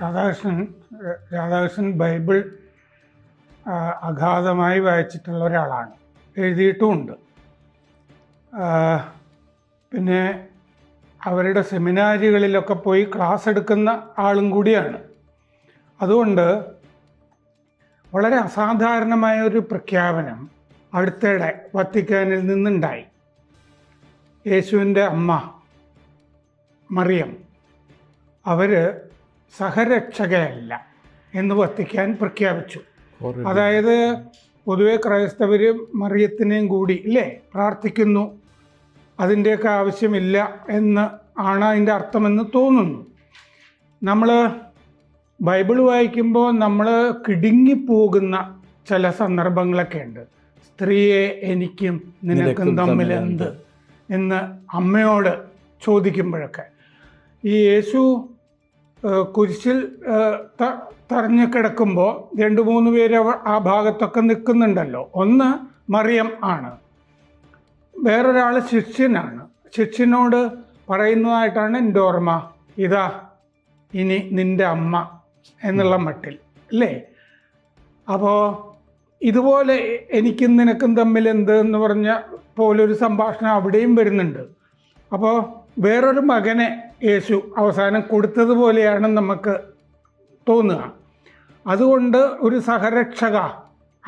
Radhakrishnan Radhakrishnan Bible അഗാധമായി വായിച്ചിട്ടുള്ള ഒരാളാണ്. എഴുതിയിട്ടുമുണ്ട് പിന്നെ അവരുടെ സെമിനാരികളിലൊക്കെ പോയി ക്ലാസ് എടുക്കുന്ന ആളും കൂടിയാണ്. അതുകൊണ്ട് വളരെ അസാധാരണമായ ഒരു പ്രഖ്യാപനം അടുത്തിടെ വത്തിക്കാനിൽ നിന്നുണ്ടായി. യേശുവിന്റെ അമ്മ മറിയം. അവർ സഹരക്ഷകയല്ല എന്ന് വത്തിക്കാൻ പ്രഖ്യാപിച്ചു. അതായത് പൊതുവെ ക്രൈസ്തവർ മറിയത്തിനെയും കൂടി ഇല്ലേ? പ്രാർത്ഥിക്കുന്നു. അതിന്റെയൊക്കെ ആവശ്യമില്ല എന്ന് ആണ് അതിന്റെ അർത്ഥമെന്ന് തോന്നുന്നു. നമ്മൾ ബൈബിൾ വായിക്കുമ്പോൾ നമ്മൾ കിടുങ്ങിപ്പോകുന്ന ചില സന്ദർഭങ്ങളൊക്കെ ഉണ്ട് സ്ത്രീയെ എനിക്കും നിനക്കും തമ്മിൽ എന്ത്? എന്ന് അമ്മയോട് ചോദിക്കുമ്പോഴൊക്കെ. ഈ യേശു കുരിശിൽ തറഞ്ഞു കിടക്കുമ്പോൾ രണ്ട് മൂന്ന് പേര് ആ ഭാഗത്തൊക്കെ നിൽക്കുന്നുണ്ടല്ലോ. ഒന്ന് മറിയം ആണ്. വേറൊരാൾ ശിഷ്യനാണ്. ശിഷ്യനോട് പറയുന്നതായിട്ടാണ് എന്റെ ഓർമ്മ ഇതാ ഇനി നിന്റെ അമ്മ എന്നുള്ള മട്ടിൽ. അല്ലേ? അപ്പോൾ ഇതുപോലെ എനിക്കും നിനക്കും തമ്മിൽ എന്ത് എന്ന് പറഞ്ഞ പോലൊരു സംഭാഷണം അവിടെയും വരുന്നുണ്ട്. അപ്പോൾ വേറൊരു മകനെ യേശു അവസാനം കൊടുത്തതുപോലെയാണ് നമുക്ക് തോന്നുക. അതുകൊണ്ട് ഒരു സഹരക്ഷക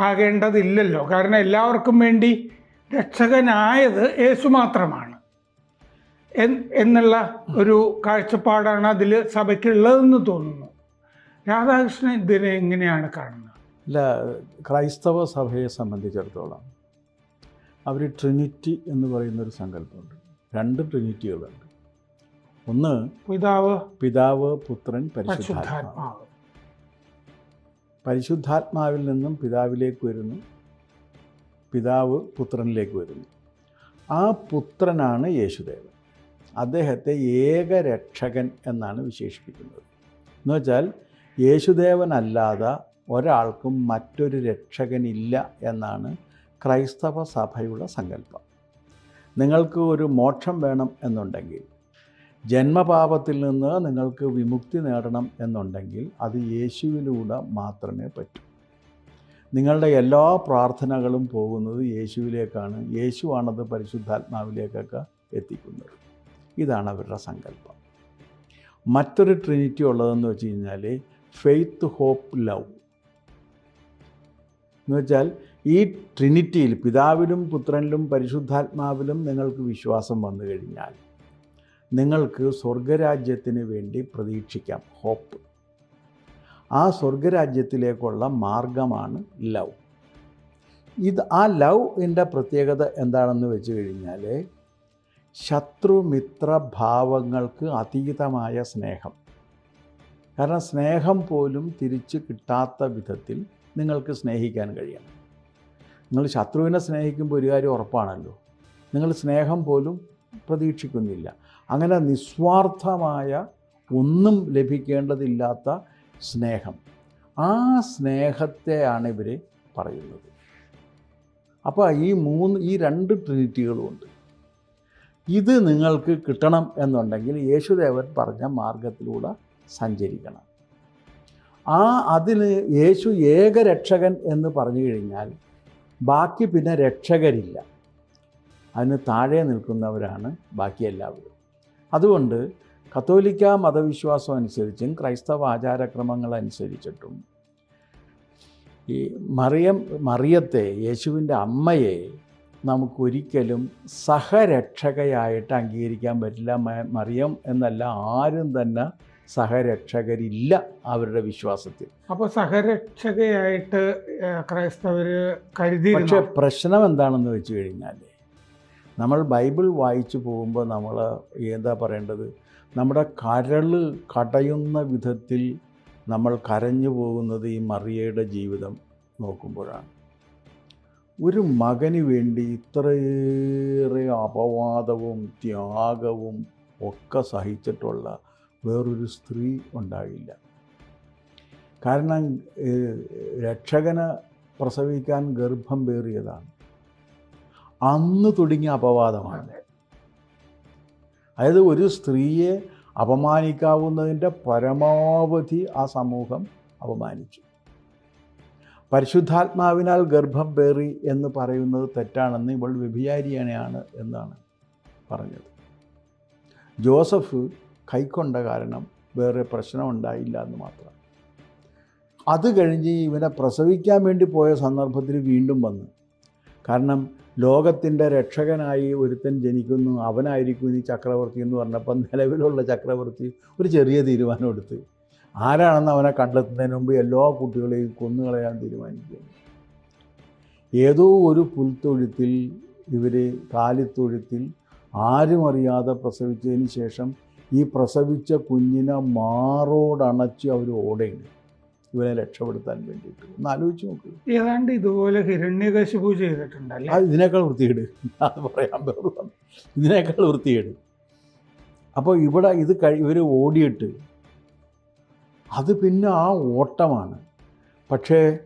ആകേണ്ടതില്ലല്ലോ. കാരണം എല്ലാവർക്കും വേണ്ടി രക്ഷകനായത് യേശു മാത്രമാണ്. എന്നുള്ള ഒരു കാഴ്ചപ്പാടാണ് അതിൽ സഭയ്ക്കുള്ളതെന്ന് തോന്നുന്നു. രാധാകൃഷ്ണൻ ഇതിനെ എങ്ങനെയാണ് കാണുന്നത്? അല്ല ക്രൈസ്തവ സഭയെ സംബന്ധിച്ചിടത്തോളം അവർ ട്രിനിറ്റി എന്ന് പറയുന്നൊരു സങ്കല്പമുണ്ട്. രണ്ട് ട്രിനിറ്റികളുണ്ട്. ഒന്ന് പിതാവ്. പിതാവ് പുത്രൻ പരിശുദ്ധാത്മാവ്. പരിശുദ്ധാത്മാവ്. പരിശുദ്ധാത്മാവിൽ നിന്നും പിതാവിലേക്ക് വരുന്നു. പിതാവ് പുത്രനിലേക്ക് വരുന്നു. ആ പുത്രനാണ് യേശുദേവൻ. അദ്ദേഹത്തെ ഏകരക്ഷകൻ എന്നാണ് വിശേഷിപ്പിക്കുന്നത്. എന്നുവെച്ചാൽ യേശുദേവനല്ലാതെ ഒരാൾക്കും മറ്റൊരു രക്ഷകനില്ല എന്നാണ് ക്രൈസ്തവ സഭയുടെ സങ്കല്പം. നിങ്ങൾക്ക് ഒരു മോക്ഷം വേണം എന്നുണ്ടെങ്കിൽ ജന്മപാപത്തിൽ നിന്ന് നിങ്ങൾക്ക് വിമുക്തി നേടണം എന്നുണ്ടെങ്കിൽ അത് യേശുവിലൂടെ മാത്രമേ പറ്റൂ. നിങ്ങളുടെ എല്ലാ പ്രാർത്ഥനകളും പോകുന്നത് യേശുവിലേക്കാണ്. യേശുവാണത് പരിശുദ്ധാത്മാവിലേക്കൊക്കെ എത്തിക്കുന്നത്. ഇതാണ് അവരുടെ സങ്കല്പം. മറ്റൊരു ട്രിനിറ്റി ഉള്ളതെന്ന് വെച്ച് കഴിഞ്ഞാൽ ഫെയ്ത്ത് ഹോപ്പ് ലവ്. എന്ന് വെച്ചാൽ ഈ ട്രിനിറ്റിയിൽ പിതാവിലും പുത്രനിലും പരിശുദ്ധാത്മാവിലും നിങ്ങൾക്ക് വിശ്വാസം വന്നു കഴിഞ്ഞാൽ നിങ്ങൾക്ക് സ്വർഗരാജ്യത്തിന് വേണ്ടി പ്രതീക്ഷിക്കാം. ഹോപ്പ് ആ സ്വർഗരാജ്യത്തിലേക്കുള്ള മാർഗമാണ് ലവ് ഇത് ആ ലവിന്റെ പ്രത്യേകത എന്താണെന്ന് വെച്ച് കഴിഞ്ഞാൽ ശത്രുമിത്ര ഭാവങ്ങൾക്ക് അതീതമായ സ്നേഹം. കാരണം സ്നേഹം പോലും തിരിച്ച് കിട്ടാത്ത വിധത്തിൽ നിങ്ങൾക്ക് സ്നേഹിക്കാൻ കഴിയണം. നിങ്ങൾ ശത്രുവിനെ സ്നേഹിക്കുമ്പോൾ ഒരു കാര്യം ഉറപ്പാണല്ലോ. നിങ്ങൾ സ്നേഹം പോലും പ്രതീക്ഷിക്കുന്നില്ല. അങ്ങനെ നിസ്വാർത്ഥമായ ഒന്നും ലഭിക്കേണ്ടതില്ലാത്ത സ്നേഹം. ആ സ്നേഹത്തെയാണ് ഇവർ പറയുന്നത്. അപ്പോൾ ഈ മൂന്ന് ഈ രണ്ട് ട്രിനിറ്റികളുമുണ്ട് ഇത് നിങ്ങൾക്ക് കിട്ടണം എന്നുണ്ടെങ്കിൽ യേശുദേവൻ പറഞ്ഞ മാർഗത്തിലൂടെ സഞ്ചരിക്കണം. ആ അതിന് യേശു ഏകരക്ഷകൻ എന്ന് പറഞ്ഞു കഴിഞ്ഞാൽ ബാക്കി പിന്നെ രക്ഷകരില്ല. അതിന് താഴെ നിൽക്കുന്നവരാണ് ബാക്കി എല്ലാവരും. അതുകൊണ്ട് കത്തോലിക്ക മതവിശ്വാസം അനുസരിച്ചും ക്രൈസ്തവ ആചാരക്രമങ്ങൾ അനുസരിച്ചിട്ടും ഈ മറിയം മറിയത്തെ യേശുവിന്റെ അമ്മയെ നമുക്കൊരിക്കലും സഹരക്ഷകയായിട്ട് അംഗീകരിക്കാൻ പറ്റില്ല. മറിയം എന്നല്ല ആരും തന്നെ സഹരക്ഷകരില്ല അവരുടെ വിശ്വാസത്തിൽ. അപ്പോൾ സഹരക്ഷകയായിട്ട് ക്രൈസ്തവർ കരുതി പക്ഷേ പ്രശ്നം എന്താണെന്ന് വെച്ച് കഴിഞ്ഞാൽ നമ്മൾ ബൈബിൾ വായിച്ചു പോകുമ്പോൾ നമ്മൾ എന്താ പറയേണ്ടത്? നമ്മുടെ കരൾ കടയുന്ന വിധത്തിൽ നമ്മൾ കരഞ്ഞു പോകുന്നത് ഈ മറിയയുടെ ജീവിതം നോക്കുമ്പോഴാണ്. ഒരു മകന് വേണ്ടി ഇത്രയേറെ അപവാദവും ത്യാഗവും ഒക്കെ സഹിച്ചിട്ടുള്ള വേറൊരു സ്ത്രീ ഉണ്ടാകില്ല കാരണം രക്ഷകനെ പ്രസവിക്കാൻ ഗർഭം പേറിയതാണ്. അന്ന് തുടങ്ങിയ അപവാദമാണ്. അതായത് ഒരു സ്ത്രീയെ അപമാനിക്കാവുന്നതിന്റെ പരമാവധി ആ സമൂഹം അപമാനിച്ചു. പരിശുദ്ധാത്മാവിനാൽ ഗർഭം പേറി എന്ന് പറയുന്നത് തെറ്റാണെന്ന് ഇവൾ വ്യഭിചാരിയാണ് എന്നാണ് പറഞ്ഞത്. ജോസഫ് കൈക്കൊണ്ട കാരണം വേറെ പ്രശ്നമുണ്ടായില്ല എന്ന് മാത്രം. അത് കഴിഞ്ഞ് ഇവനെ പ്രസവിക്കാൻ വേണ്ടി പോയ സന്ദർഭത്തിൽ വീണ്ടും വന്നു. കാരണം ലോകത്തിന്റെ രക്ഷകനായി ഒരുത്തൻ ജനിക്കുന്നു അവനായിരിക്കും ഇനി ചക്രവർത്തി എന്ന് പറഞ്ഞപ്പോൾ നിലവിലുള്ള ചക്രവർത്തി ഒരു ചെറിയ തീരുമാനം എടുത്ത്. ആരാണെന്ന് അവനെ കണ്ടെത്തുന്നതിന് മുമ്പ് എല്ലാ കുട്ടികളെയും കൊന്നുകളയാൻ തീരുമാനിക്കുന്നു ഏതോ ഒരു പുൽത്തൊഴുത്തിൽ ഇവർ കാലിത്തൊഴുത്തിൽ ആരും അറിയാതെ പ്രസവിച്ചതിന് ശേഷം ഈ പ്രസവിച്ച കുഞ്ഞിനെ മാറോടണച്ച് അവർ ഓടയാണ് ഇവനെ രക്ഷപ്പെടുത്താൻ വേണ്ടിയിട്ട്. ഒന്ന് ആലോചിച്ച് നോക്ക്. ഏതാണ്ട് ഇതുപോലെ ഹിരണ്യകശിപു ചെയ്തിട്ടുണ്ടല്ലേ? അത് ഇതിനേക്കാൾ വൃത്തികേട്. അത് പറയാൻ പറഞ്ഞു ഇതിനേക്കാൾ വൃത്തികേട്. അപ്പോൾ ഇവിടെ ഇത് കഴി ഇവർ ഓടിയിട്ട് അത് പിന്നെ ആ ഓട്ടമാണ്. പക്ഷേ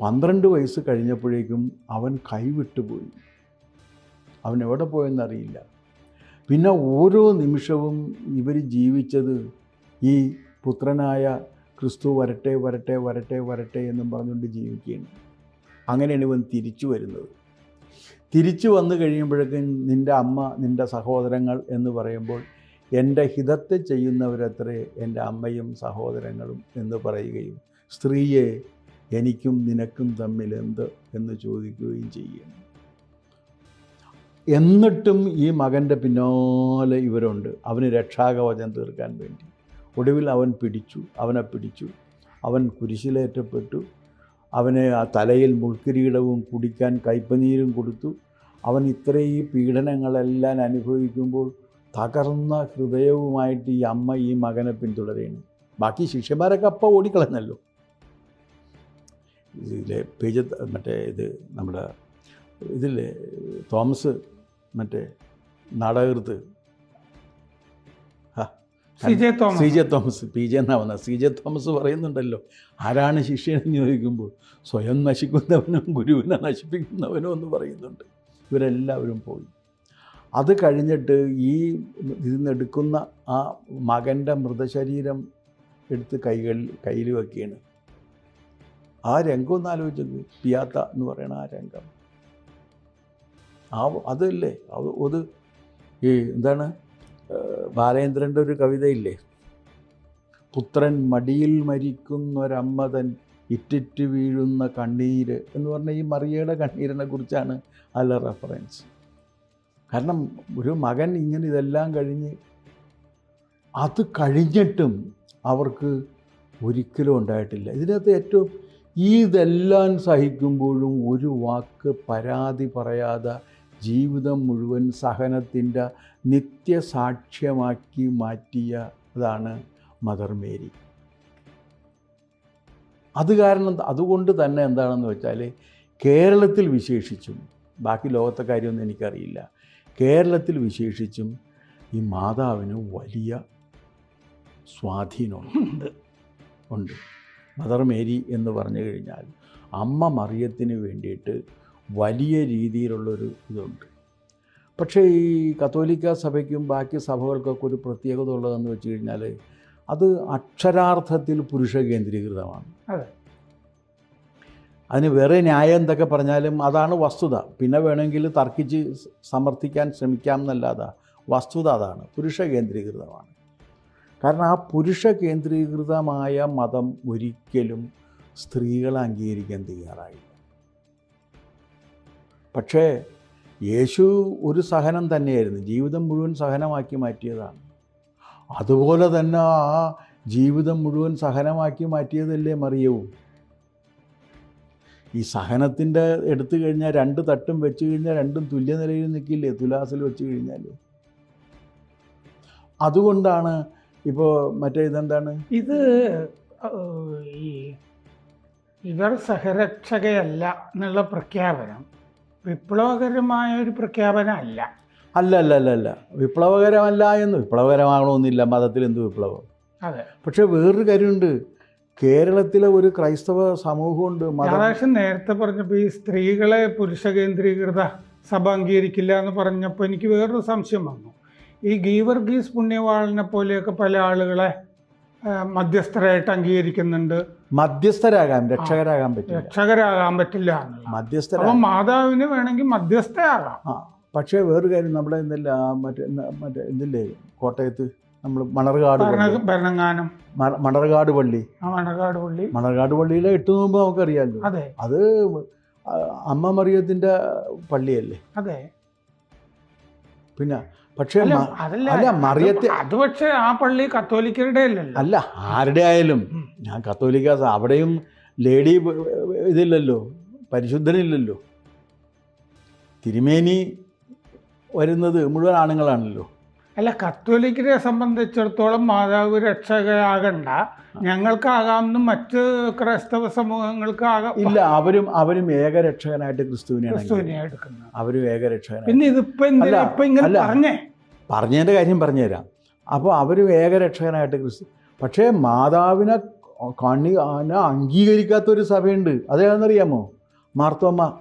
പന്ത്രണ്ട് വയസ്സ് കഴിഞ്ഞപ്പോഴേക്കും അവൻ കൈവിട്ടു പോയി. അവൻ എവിടെ പോയെന്നറിയില്ല പിന്നെ ഓരോ നിമിഷവും ഇവർ ജീവിച്ചത് ഈ പുത്രനായ ക്രിസ്തു വരട്ടെ വരട്ടെ വരട്ടെ വരട്ടെ എന്നും പറഞ്ഞുകൊണ്ട് ജീവിക്കുകയാണ്. അങ്ങനെയാണ് ഇവൻ തിരിച്ചു വരുന്നത്. തിരിച്ചു വന്നു കഴിയുമ്പോഴേക്കും നിന്റെ അമ്മ നിന്റെ സഹോദരങ്ങൾ എന്ന് പറയുമ്പോൾ എന്റെ ഹിതത്തെ ചെയ്യുന്നവരത്രേ എന്റെ അമ്മയും സഹോദരങ്ങളും എന്ന് പറയുകയും സ്ത്രീയെ എനിക്കും നിനക്കും തമ്മിൽ എന്ത് എന്ന് ചോദിക്കുകയും ചെയ്യുന്നു. എന്നിട്ടും ഈ മകന്റെ പിന്നാലെ ഇവരുണ്ട്. അവന് രക്ഷാകവചം തീർക്കാൻ വേണ്ടി. ഒടുവിൽ അവൻ പിടിച്ചു അവനെ പിടിച്ചു. അവൻ കുരിശിലേറ്റപ്പെട്ടു. അവനെ ആ തലയിൽ മുൾക്കിരീടവും കുടിക്കാൻ കയ്പനീരും കൊടുത്തു. അവൻ ഇത്രയും പീഡനങ്ങളെല്ലാം അനുഭവിക്കുമ്പോൾ തകർന്ന ഹൃദയവുമായിട്ട് ഈ അമ്മ ഈ മകനെ പിന്തുടരുകയാണ് ബാക്കി ശിഷ്യന്മാരൊക്കെ അപ്പം ഓടിക്കളഞ്ഞല്ലോ. ഇതിലെ പേജ് മറ്റേ ഇത് നമ്മുടെ ഇതിലെ തോമസ് മറ്റേ നാടകൃത്ത് C J Thomas. P J എന്നാ വന്നത് സി ജെ തോമസ് പറയുന്നുണ്ടല്ലോ. ആരാണ് ശിഷ്യനെന്ന് ചോദിക്കുമ്പോൾ സ്വയം നശിക്കുന്നവനും ഗുരുവിനെ നശിപ്പിക്കുന്നവനും എന്ന് പറയുന്നുണ്ട്. ഇവരെല്ലാവരും പോയി. അത് കഴിഞ്ഞിട്ട് ഈ ഇതിൽ നിന്നെടുക്കുന്ന ആ മകന്റെ മൃതശരീരം എടുത്ത് കൈകളിൽ കയ്യിൽ വെക്കുകയാണ്. ആ രംഗം ഒന്ന് ആലോചിച്ചത് പിയാത്ത എന്ന് പറയുന്ന ആ രംഗം. ആ അതല്ലേ? അത് ഈ എന്താണ്? ബാലേന്ദ്രന്റെ ഒരു കവിതയില്ലേ? പുത്രൻ മടിയിൽ മരിക്കുന്നൊരമ്മ തൻ ഇറ്റിറ്റ് വീഴുന്ന കണ്ണീര് എന്ന് പറഞ്ഞ ഈ മറിയയുടെ കണ്ണീരിനെ കുറിച്ചാണ് അല്ല റെഫറൻസ് കാരണം ഒരു മകൻ ഇങ്ങനെ ഇതെല്ലാം കഴിഞ്ഞ് അത് കഴിഞ്ഞിട്ടും അവർക്ക് ഒരിക്കലും ഉണ്ടായിട്ടില്ല. ഇതിനകത്ത് ഏറ്റവും ഇതെല്ലാം സഹിക്കുമ്പോഴും ഒരു വാക്ക് പരാതി പറയാതെ ജീവിതം മുഴുവൻ സഹനത്തിന്റെ നിത്യസാക്ഷ്യമാക്കി മാറ്റിയ അതാണ് മദർ മേരി. അത് കാരണം അതുകൊണ്ട് തന്നെ എന്താണെന്ന് വെച്ചാൽ കേരളത്തിൽ വിശേഷിച്ചും ബാക്കി ലോകത്തെ കാര്യമൊന്നും എനിക്കറിയില്ല കേരളത്തിൽ വിശേഷിച്ചും ഈ മാതാവിന് വലിയ സ്വാധീനമുണ്ട്. ഉണ്ട്. മദർ മേരി എന്ന് പറഞ്ഞു കഴിഞ്ഞാൽ അമ്മ മറിയത്തിന് വേണ്ടിയിട്ട് വലിയ രീതിയിലുള്ളൊരു ഇതുണ്ട്. പക്ഷേ ഈ കത്തോലിക്ക സഭയ്ക്കും ബാക്കി സഭകൾക്കൊക്കെ ഒരു പ്രത്യേകത ഉള്ളതെന്ന് വെച്ച് കഴിഞ്ഞാൽ അത് അക്ഷരാർത്ഥത്തിൽ പുരുഷ കേന്ദ്രീകൃതമാണ്. അതെ. അതിന് വേറെ ന്യായം എന്തൊക്കെ പറഞ്ഞാലും അതാണ് വസ്തുത. പിന്നെ വേണമെങ്കിൽ തർക്കിച്ച് സമർത്ഥിക്കാൻ ശ്രമിക്കാം എന്നല്ലാതെ വസ്തുത അതാണ്. പുരുഷ കേന്ദ്രീകൃതമാണ്. കാരണം ആ പുരുഷ കേന്ദ്രീകൃതമായ മതം ഒരിക്കലും സ്ത്രീകളെ അംഗീകരിക്കാൻ തയ്യാറായില്ല. പക്ഷേ യേശു ഒരു സഹനം തന്നെയായിരുന്നു. ജീവിതം മുഴുവൻ സഹനമാക്കി മാറ്റിയതാണ്. അതുപോലെ തന്നെ ആ ജീവിതം മുഴുവൻ സഹനമാക്കി മാറ്റിയതല്ലേ മറിയവും? ഈ സഹനത്തിന്റെ എടുത്തു കഴിഞ്ഞാൽ രണ്ട് തട്ടും വെച്ച് കഴിഞ്ഞാൽ രണ്ടും തുല്യ നിലയിൽ നിൽക്കില്ലേ? തുലാസിൽ വെച്ച് കഴിഞ്ഞാൽ. അതുകൊണ്ടാണ് ഇപ്പോൾ മറ്റേ ഇതെന്താണ്? ഇത് ഈ ഇവർ സഹരക്ഷകയല്ല എന്നുള്ള പ്രഖ്യാപനം. വിപ്ലവകരമായ ഒരു പ്രഖ്യാപനം അല്ല അല്ല അല്ല അല്ല. അല്ല വിപ്ലവകരമല്ല എന്ന് വിപ്ലവകരമാകണമെന്നില്ല മതത്തിൽ എന്ത് വിപ്ലവം? അതെ. പക്ഷേ വേറൊരു കാര്യമുണ്ട്. കേരളത്തിലെ ഒരു ക്രൈസ്തവ സമൂഹമുണ്ട് രാധാകൃഷ്ണൻ നേരത്തെ പറഞ്ഞപ്പോൾ ഈ സ്ത്രീകളെ പുരുഷ കേന്ദ്രീകൃത സഭ അംഗീകരിക്കില്ല എന്ന് പറഞ്ഞപ്പോൾ എനിക്ക് വേറൊരു സംശയം വന്നു. ഈ ഗീവർഗീസ് പുണ്യവാളിനെ പോലെയൊക്കെ പല ആളുകളെ മധ്യസ്ഥരായിട്ട് അംഗീകരിക്കുന്നുണ്ട്. മധ്യസ്ഥരാകാൻ രക്ഷകരാകാൻ പറ്റില്ല. രക്ഷകരാകാൻ പറ്റില്ല മധ്യസ്ഥ അപ്പം മാതാവിന് വേണമെങ്കിൽ മധ്യസ്ഥയാകാം. ആ പക്ഷേ വേറൊരു കാര്യം നമ്മുടെ ഇന്നില്ല മറ്റേ മറ്റേ ഇതില്ലേ കോട്ടയത്ത് നമ്മൾ മണർകാട് ഭരണങ്ങാനം. മണർകാട് പള്ളി. ആ മണക്കാട് പള്ളി. മണർകാട് പള്ളിയിലെ എട്ട് നോമ്പ് നമുക്കറിയാമല്ലോ അതെ. അത് അമ്മ മറിയത്തിന്റെ പള്ളിയല്ലേ? അതെ. പിന്നെ പക്ഷേ അല്ല മറിയത്തെ- അത് പക്ഷേ ആ പള്ളി കത്തോലിക്കരുടെ അല്ലല്ലോ. അല്ല ആരുടെ ആയാലും. ഞാൻ കത്തോലിക്ക അവിടെയും ലേഡി ഇതില്ലല്ലോ പരിശുദ്ധനില്ലല്ലോ. തിരുമേനി വരുന്നത് മുഴുവൻ ആണുങ്ങളാണല്ലോ. അല്ല കത്തോലിക്കരെ സംബന്ധിച്ചിടത്തോളം മാതാവ് രക്ഷകയാകണ്ട ഞങ്ങൾക്കാകാമെന്നും മറ്റ് ക്രൈസ്തവ സമൂഹങ്ങൾക്ക് ആകാം ഇല്ല അവരും അവരും ഏകരക്ഷകനായിട്ട് ക്രിസ്തുവിനെയാണ് ക്രിസ്തുവിനെ അംഗീകരിക്കുന്നത്. എടുക്കുന്നത്. അവരും ഏകരക്ഷകൻ പിന്നെ ഇതിപ്പോ എന്തിനാ അല്ല, ഇപ്പൊ ഇങ്ങനെ പറഞ്ഞേ? പറഞ്ഞതിന്റെ കാര്യം പറഞ്ഞുതരാം. അപ്പോൾ അവർ ഏകരക്ഷകനായിട്ട് ക്രിസ്തു പക്ഷേ മാതാവിനെ അതിനെ അംഗീകരിക്കാത്തൊരു സഭയുണ്ട്. അതേതാണെന്നറിയാമോ മാർത്തോമ്മ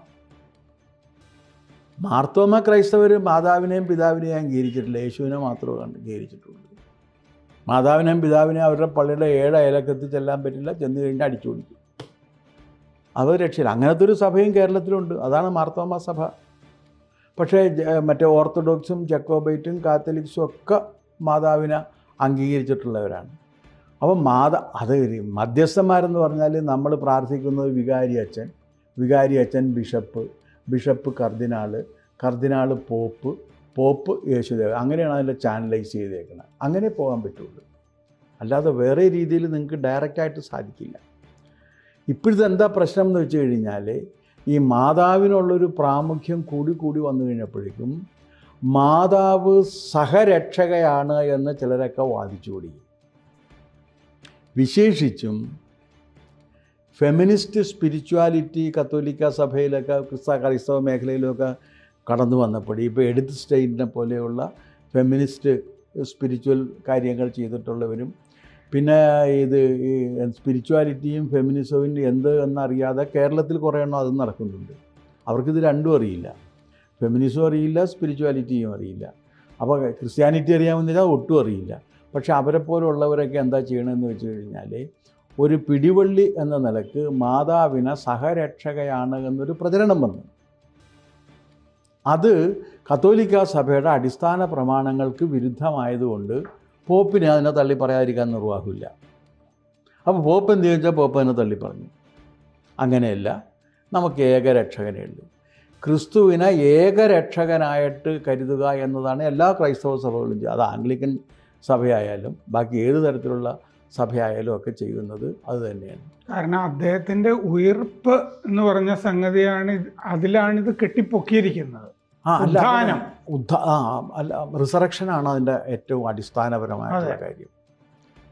മാർത്തോമ്മ ക്രൈസ്തവർ മാതാവിനെയും പിതാവിനെയും അംഗീകരിച്ചിട്ടില്ല. യേശുവിനെ മാത്രമേ അംഗീകരിച്ചിട്ടുള്ളൂ. മാതാവിനെയും പിതാവിനെയും അവരുടെ പള്ളിയുടെ ഏഴ് അയലക്കത്തിൽ ചെല്ലാൻ പറ്റില്ല. ചെന്ന് കഴിഞ്ഞാൽ അടിച്ചു കൊടുക്കും അത് രക്ഷയില്ല. അങ്ങനത്തെ ഒരു സഭയും കേരളത്തിലുണ്ട്. അതാണ് മാർത്തോമ്മ സഭ. പക്ഷേ മറ്റേ ഓർത്തഡോക്സും ജക്കോബൈറ്റും കാത്തലിക്സും ഒക്കെ മാതാവിനെ അംഗീകരിച്ചിട്ടുള്ളവരാണ്. അപ്പോൾ മാതാ അത് മധ്യസ്ഥന്മാരെന്ന് പറഞ്ഞാൽ നമ്മൾ പ്രാർത്ഥിക്കുന്നത് വികാരി അച്ഛൻ വികാരി അച്ഛൻ ബിഷപ്പ് ബിഷപ്പ് കർദിനാൾ കർദിനാൾ പോപ്പ് പോപ്പ് യേശുദേവ് അങ്ങനെയാണ് അതിന്റെ ചാനലൈസ് ചെയ്തേക്കുന്നത്. അങ്ങനെ പോകാൻ പറ്റുള്ളൂ. അല്ലാതെ വേറെ രീതിയിൽ നിങ്ങൾക്ക് ഡയറക്റ്റായിട്ട് സാധിക്കില്ല. ഇപ്പോഴത്തെ എന്താ പ്രശ്നം എന്ന് വെച്ച് കഴിഞ്ഞാൽ ഈ മാതാവിനുള്ളൊരു പ്രാമുഖ്യം കൂടി കൂടി വന്നു കഴിഞ്ഞപ്പോഴേക്കും മാതാവ് സഹരക്ഷകയാണ് എന്ന് ചിലരൊക്കെ വാദിച്ചു തുടങ്ങി വിശേഷിച്ചും ഫെമിനിസ്റ്റ് സ്പിരിച്വാലിറ്റി കത്തോലിക്ക സഭയിലൊക്കെ ക്രിസ്ത ക്രൈസ്തവ മേഖലയിലൊക്കെ കടന്നു വന്നപ്പോൾ ഇപ്പോൾ എഡിത്ത് സ്റ്റേറ്റിനെ പോലെയുള്ള ഫെമിനിസ്റ്റ് സ്പിരിച്വൽ കാര്യങ്ങൾ ചെയ്തിട്ടുള്ളവരും പിന്നെ ഇത് ഈ സ്പിരിച്വാലിറ്റിയും ഫെമിനിസവും എന്ത് എന്നറിയാതെ കേരളത്തിൽ കുറേ എണ്ണം അതും നടക്കുന്നുണ്ട്. അവർക്കിത് രണ്ടും അറിയില്ല. ഫെമിനിസവും അറിയില്ല സ്പിരിച്വാലിറ്റിയും അറിയില്ല. അപ്പോൾ ക്രിസ്ത്യാനിറ്റി അറിയാമെന്നില്ല ഒട്ടും അറിയില്ല. പക്ഷേ അവരെ പോലുള്ളവരൊക്കെ എന്താ ചെയ്യണമെന്ന് വെച്ച് കഴിഞ്ഞാൽ ഒരു പിടിവള്ളി എന്ന നിലയ്ക്ക് മാതാവിനെ സഹരക്ഷകയാണ് എന്നൊരു പ്രചരണം വന്നു. അത് കത്തോലിക്ക സഭയുടെ അടിസ്ഥാന പ്രമാണങ്ങൾക്ക് വിരുദ്ധമായതുകൊണ്ട് പോപ്പിനെ അതിനെ തള്ളി പറയാതിരിക്കാൻ നിർവാഹമില്ല അപ്പോൾ പോപ്പ് എന്ത് ചോദിച്ചാൽ പോപ്പ് അതിനെ തള്ളി പറഞ്ഞു. അങ്ങനെയല്ല നമുക്ക് ഏകരക്ഷകനേ ഉള്ളൂ. ക്രിസ്തുവിനെ ഏകരക്ഷകനായിട്ട് കരുതുക എന്നതാണ് എല്ലാ ക്രൈസ്തവ സഭകളും ചെയ്യുക. അത് ആംഗ്ലിക്കൻ സഭയായാലും ബാക്കി ഏത് തരത്തിലുള്ള സഭയായാലും ഒക്കെ ചെയ്യുന്നത് അത് തന്നെയാണ്. കാരണം അദ്ദേഹത്തിന്റെ ഉയർപ്പ് എന്ന് പറഞ്ഞ സംഗതിയാണ് അതിലാണിത് കെട്ടിപ്പൊക്കിയിരിക്കുന്നത്. ഉത്ഥാനം. ഉദ്ധ ആ അല്ല റിസറക്ഷനാണ് അതിന്റെ ഏറ്റവും അടിസ്ഥാനപരമായിട്ടുള്ള കാര്യം